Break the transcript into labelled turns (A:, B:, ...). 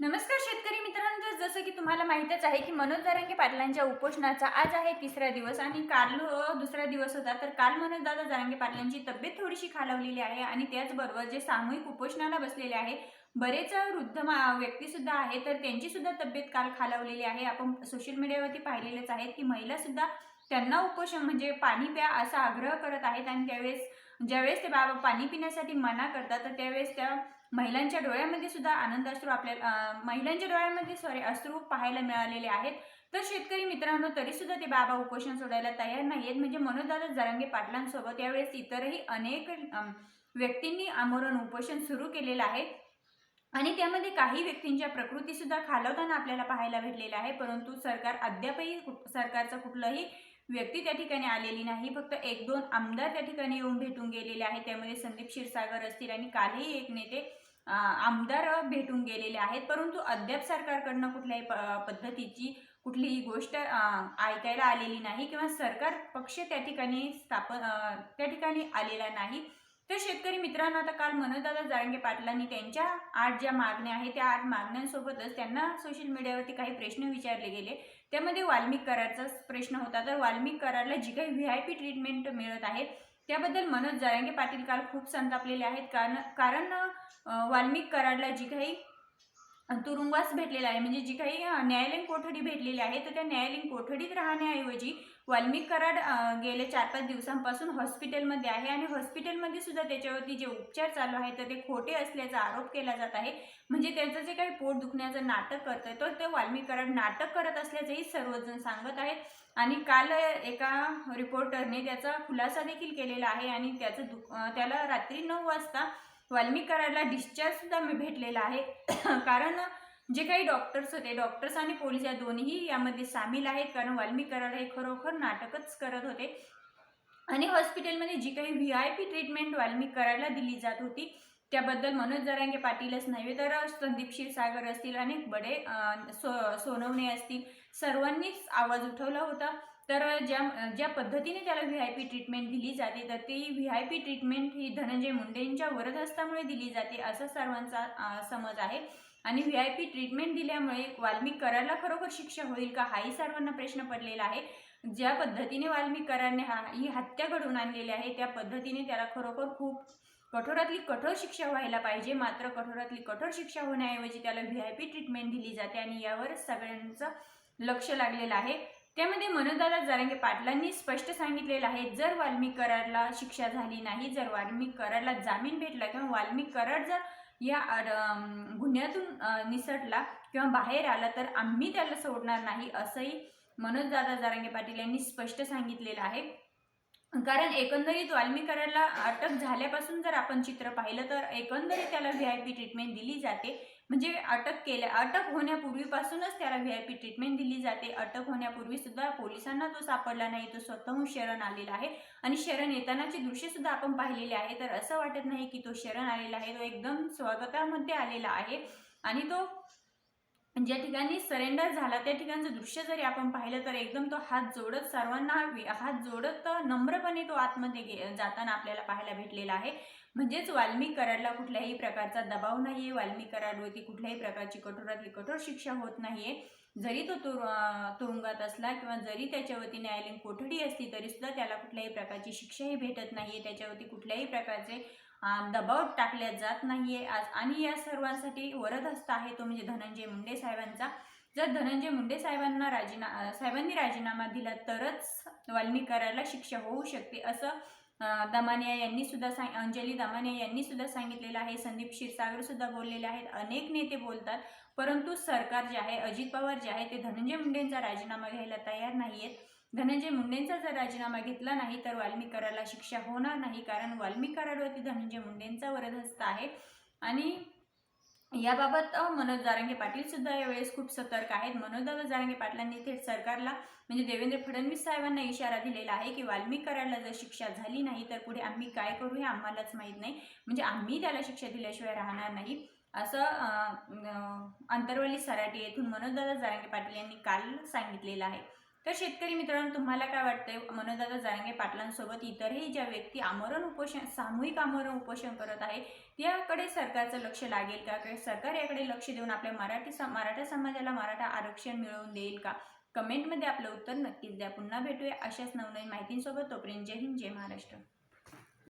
A: नमस्कार शेतकरी मित्रांनो जसं की तुम्हाला माहीतच आहे की मनोज जारंगे पाटलांच्या उपोषणाचा आज आहे तिसरा दिवस आणि काल दुसरा दिवस होता. तर काल मनोज दादा जारंगे पाटलांची तब्येत थोडीशी खालावलेली आहे आणि त्याचबरोबर जे सामूहिक उपोषणाला बसलेले आहे बरेच वृद्ध मा- व्यक्ती सुद्धा आहे तर त्यांची सुद्धा तब्येत काल खालावलेली आहे. आपण सोशल मीडियावरती पाहिलेलेच आहेत की महिला सुद्धा त्यांना उपोषण म्हणजे पाणी प्या असा आग्रह करत आहेत आणि त्यावेळेस ज्यावेळेस ते बाबा पाणी पिण्यासाठी मना करतात तर त्यावेळेस त्या महिलांच्या डोळ्यामध्ये सुद्धा आनंद अश्रू आपल्याला महिलांच्या डोळ्यामध्ये सॉरी अश्रू पाहायला मिळालेले आहेत. तर शेतकरी मित्रांनो तरी सुद्धा ते बाबा उपोषण सोडायला तयार नाही आहेत म्हणजे मनोदादा जरांगे पाटलांसोबत यावेळेस इतरही अनेक व्यक्तींनी आमरण उपोषण सुरू केलेलं आहे. आणि त्यामध्ये काही व्यक्तींच्या प्रकृती सुद्धा खालवताना आपल्याला पाहायला भेटलेल्या आहे. परंतु सरकार अद्यापही कु- सरकारचं कुठलंही व्यक्ती त्या ठिकाणी आलेली नाही. फक्त एक दोन आमदार त्या ठिकाणी येऊन भेटून गेलेले आहेत. त्यामध्ये संदीप क्षीरसागर असतील आणि कालही एक नेते आमदार भेटून गेलेले आहेत. परंतु अद्याप सरकारकडनं कुठल्याही प- पद्धतीची कुठलीही गोष्ट ऐकायला आलेली नाही किंवा सरकार पक्ष त्या ठिकाणी स्थापन त्या ठिकाणी आलेला नाही. तर शेतकरी मित्रांनो आता काल मनोजदादा जारंगे पाटलांनी त्यांच्या आठ ज्या मागण्या आहेत त्या आठ मागण्यांसोबतच त्यांना सोशल मीडियावरती काही प्रश्न विचारले गेले. त्यामध्ये वाल्मिक करारचाच प्रश्न होता. तर वाल्मिक करारला जी काही व्ही आय पी ट्रीटमेंट मिळत आहे त्याबद्दल मनोज जायंगे पाटील काल खूप संतापलेले आहेत. कारण कारण वाल्मिक कराडला जी काही तुरुंगवास भेटलेला आहे म्हणजे जी काही न्यायालयीन कोठडी भेटलेली आहे तर त्या न्यायालयीन कोठडीत राहण्याऐवजी वाल्मिक कराड गेले चार पाच दिवसांपासून हॉस्पिटलमध्ये आहे आणि हॉस्पिटलमध्ये सुद्धा त्याच्यावरती जे उपचार चालू आहे तर ते खोटे असल्याचा आरोप केला जात आहे. म्हणजे त्याचं जे काही पोट दुखण्याचं नाटक करतं तर ते वाल्मिक कराड नाटक करत असल्याचंही सर्वजण सांगत आहेत. आणि काल एका रिपोर्टरने त्याचा खुलासा देखील केलेला आहे आणि त्याचं दुख त्याला रात्री नऊ वाजता वाल्मिक कराडला डिस्चार्जसुद्धा मी भेटलेला आहे. कारण जे काही डॉक्टर्स होते डॉक्टर्स आणि पोलीस या दोन्ही यामध्ये सामील आहेत. कारण वाल्मिक कराड हे खरोखर नाटकच करत होते. आणि हॉस्पिटलमध्ये जी काही व्ही आय पी ट्रीटमेंट वाल्मी कराडला दिली जात होती त्याबद्दल मनोज जरांगे पाटीलच नव्हे तर संदीप क्षीरसागर असतील अनेक बडे सो सोनवणे असतील सर्वांनीच आवाज उठवला होता. तर ज्या ज्या पद्धतीने त्याला व्ही आय पी ट्रीटमेंट दिली जाते तर ती व्ही आय पी ट्रीटमेंट ही धनंजय मुंडेंच्या वरदहस्तामुळे दिली जाते असा सर्वांचा समज आहे. आणि व्ही आय पी ट्रीटमेंट दिल्यामुळे वाल्मिक कराडला खरोखर शिक्षा होईल का? हाही सर्वांना प्रश्न पडलेला आहे. ज्या पद्धतीने वाल्मिक हा ही हत्या घडवून आणलेली आहे त्या पद्धतीने त्याला खरोखर खूप कठोरातली कठोर शिक्षा व्हायला पाहिजे. मात्र कठोरातली कठोर शिक्षा होण्याऐवजी त्याला व्ही आय पी ट्रीटमेंट दिली जाते आणि यावर सगळ्यांचं लक्ष लागलेलं आहे. त्यामध्ये मनोदादा जरांगे पाटलांनी स्पष्ट सांगितलेलं आहे जर वाल्मिक कराडला शिक्षा झाली नाही जर वाल्मिक कराडला जामीन भेटला किंवा वाल्मिक कराड जर या गुन्ह्यातून निसटला किंवा बाहेर आला तर आम्ही त्याला सोडणार नाही असंही मनोजदादा जारंगे पाटील यांनी स्पष्ट सांगितलेलं आहे. कारण एकंदरीत वाल्मीकराला अटक झाल्यापासून जर आपण चित्र पाहिलं तर एकंदरीत त्याला व्ही आय पी ट्रीटमेंट दिली जाते. म्हणजे अटक केल्या अटक होण्यापूर्वीपासूनच त्याला व्ही आय पी ट्रीटमेंट दिली जाते. अटक होण्यापूर्वी सुद्धा पोलिसांना तो सापडला नाही तो स्वतःहून शरण आलेला आहे. आणि शरण येतानाचे दृश्य सुद्धा आपण पाहिलेले आहे. तर असं वाटत नाही की तो शरण आलेला आहे. तो एकदम स्वागतामध्ये आलेला आहे. आणि तो ज्या ठिकाणी सरेंडर झाला त्या ठिकाणचं दृश्य जरी आपण पाहिलं तर एकदम तो हात जोडत सर्वांना हात जोडत नम्रपणे तो आतमध्ये गे जाताना आपल्याला पाहायला भेटलेला आहे. म्हणजेच वाल्मिक कराडला कुठल्याही प्रकारचा दबाव नाहीये वाल्मिक कराडवरती कुठल्याही प्रकारची कठोरातली कठोर शिक्षा होत नाहीये. जरी तो तुर तुरुंगात असला किंवा जरी त्याच्यावरती न्यायालयीन कोठडी असली तरीसुद्धा त्याला कुठल्याही प्रकारची शिक्षाही भेटत नाही आहे त्याच्यावरती कुठल्याही प्रकारचे दबाव टाकल्या जात नाहीये आज. आणि या सर्वांसाठी वरदहस्त आहे तो म्हणजे धनंजय मुंडे साहेबांचा. जर धनंजय मुंडे साहेबांना राजीना साहेबांनी राजीनामा दिला तरच वाल्मिक शिक्षा होऊ शकते असं दमानिया यांनी सुद्धा सांग अंजली दमानिया यांनी सुद्धा सांगितलेलं आहे. संदीप क्षीरसागर सुद्धा बोललेले आहेत. अनेक नेते बोलतात परंतु सरकार जे आहे अजित पवार जे आहे ते धनंजय मुंडेंचा राजीनामा घ्यायला तयार नाही आहेत धनंजय मुंडेंचा जर राजीनामा घेतला नाही तर वाल्मिकराला शिक्षा होणार नाही कारण वाल्मिकरावरती धनंजय मुंडेंचा वरदहस्त आहे. आणि याबाबत मनोज जारंगे पाटील सुद्धा यावेळेस खूप सतर्क आहेत. मनोजदादा जारंगे पाटलांनी थेट सरकारला म्हणजे देवेंद्र फडणवीस साहेबांना इशारा दिलेला आहे की वाल्मिकराला जर शिक्षा झाली नाही तर पुढे आम्ही काय करू हे आम्हालाच माहीत नाही. म्हणजे आम्ही त्याला शिक्षा दिल्याशिवाय राहणार नाही. असं अंतरवली सराटी येथून मनोजदादा जारंगे पाटील यांनी काल सांगितलेलं आहे. तर शेतकरी मित्रांनो तुम्हाला काय वाटतंय? मनोजदादा जारंगे पाटलांसोबत इतरही ज्या व्यक्ती आमरण उपोषण सामूहिक आमरण उपोषण करत आहे याकडे सरकारचं लक्ष लागेल का? सरकार याकडे लक्ष देऊन आपल्या मराठी सम मराठा समाजाला मराठा आरक्षण मिळवून देईल का? कमेंटमध्ये आपलं उत्तर नक्कीच द्या. पुन्हा भेटूया अशाच नवनवीन माहितींसोबत. तोपर्यंत जय हिंद जय महाराष्ट्र.